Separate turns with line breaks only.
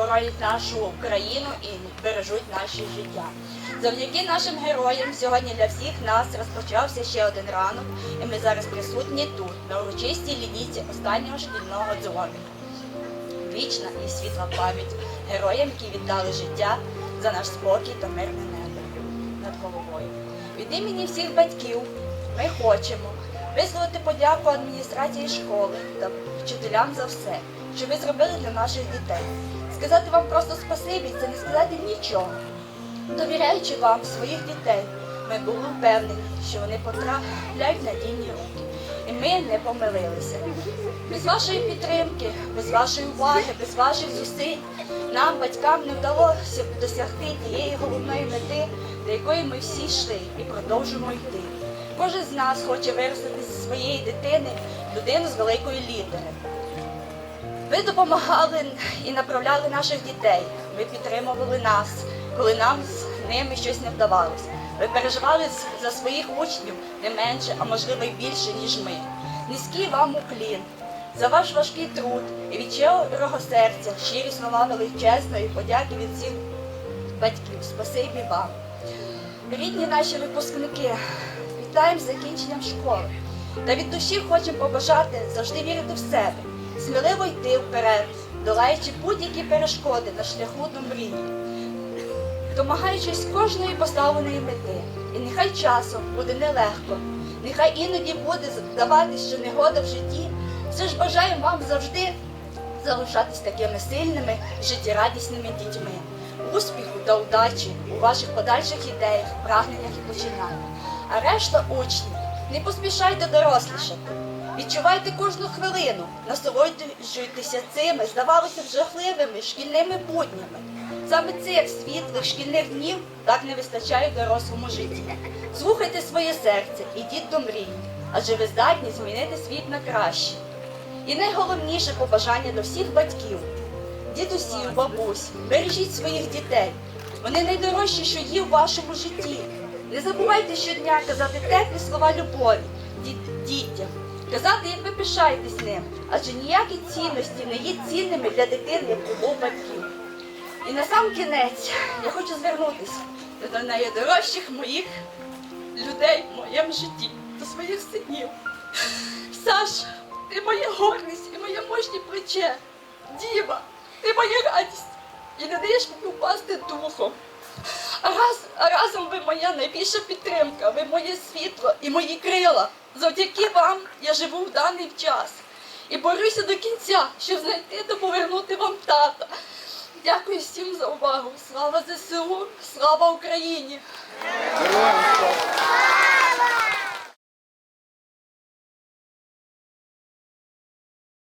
боронять нашу Україну і бережуть наші життя. Завдяки нашим героям сьогодні для всіх нас розпочався ще один ранок, і ми зараз присутні тут, на урочистій лінійці останнього шкільного дзвоника. Вічна і світла пам'ять героям, які віддали життя за наш спокій та мирне небо над головою. Від імені всіх батьків ми хочемо висловити подяку адміністрації школи та вчителям за все, що ви зробили для наших дітей. Сказати вам просто спасибі це не сказати нічого. Довіряючи вам своїх дітей, ми були впевнені, що вони потрапляють в надійні руки. І ми не помилилися. Без вашої підтримки, без вашої уваги, без ваших зусиль нам, батькам, не вдалося досягти тієї головної мети, до якої ми всі йшли і продовжуємо йти. Кожен з нас хоче виростити зі своєї дитини людину з великої літери. Ви допомагали і направляли наших дітей. Ви підтримували нас, коли нам з ними щось не вдавалося. Ви переживали за своїх учнів не менше, а можливо й більше, ніж ми. Низький вам уклін за ваш важкий труд і від щирого серця щирі слова величезної подяки від всіх батьків. Спасибі вам. Рідні наші випускники, вітаємо з закінченням школи. Та від душі хочемо побажати завжди вірити в себе, сміливо йти вперед, долаючи будь-які перешкоди на шляху до мрії, домагаючись кожної поставленої мети. І нехай часом буде нелегко, нехай іноді буде здаватись, що негода в житті. Все ж бажаємо вам завжди залишатись такими сильними, життєрадісними дітьми. Успіху та удачі у ваших подальших ідеях, прагненнях і починаннях. А решта учнів, не поспішайте дорослішати. Відчувайте кожну хвилину, насолоджуйтеся цими, здавалося б, жахливими шкільними буднями. Саме цих світлих шкільних днів так не вистачає в дорослому житті. Слухайте своє серце, ідіть до мрій, адже ви здатні змінити світ на краще. І найголовніше побажання до всіх батьків, дідусів, бабусь, бережіть своїх дітей. Вони найдорожчі, що є в вашому житті. Не забувайте щодня казати теплі слова любові дітям, казати, як ви пишаєтесь ним, адже ніякі цінності не є цінними для дитини, любов батьків. І на сам кінець я хочу звернутися до найдорожчих моїх людей в моєму житті, до своїх синів. Саш, ти моя гордість і моє мужнє плече. Діва, ти моя радість. І не даєш мені впасти духом. Раз, разом ви моя найбільша підтримка, ви моє світло і мої крила. Завдяки вам я живу в даний час. І борюся до кінця, щоб знайти та повернути вам тата. Дякую всім за увагу. Слава ЗСУ, слава Україні!
Героям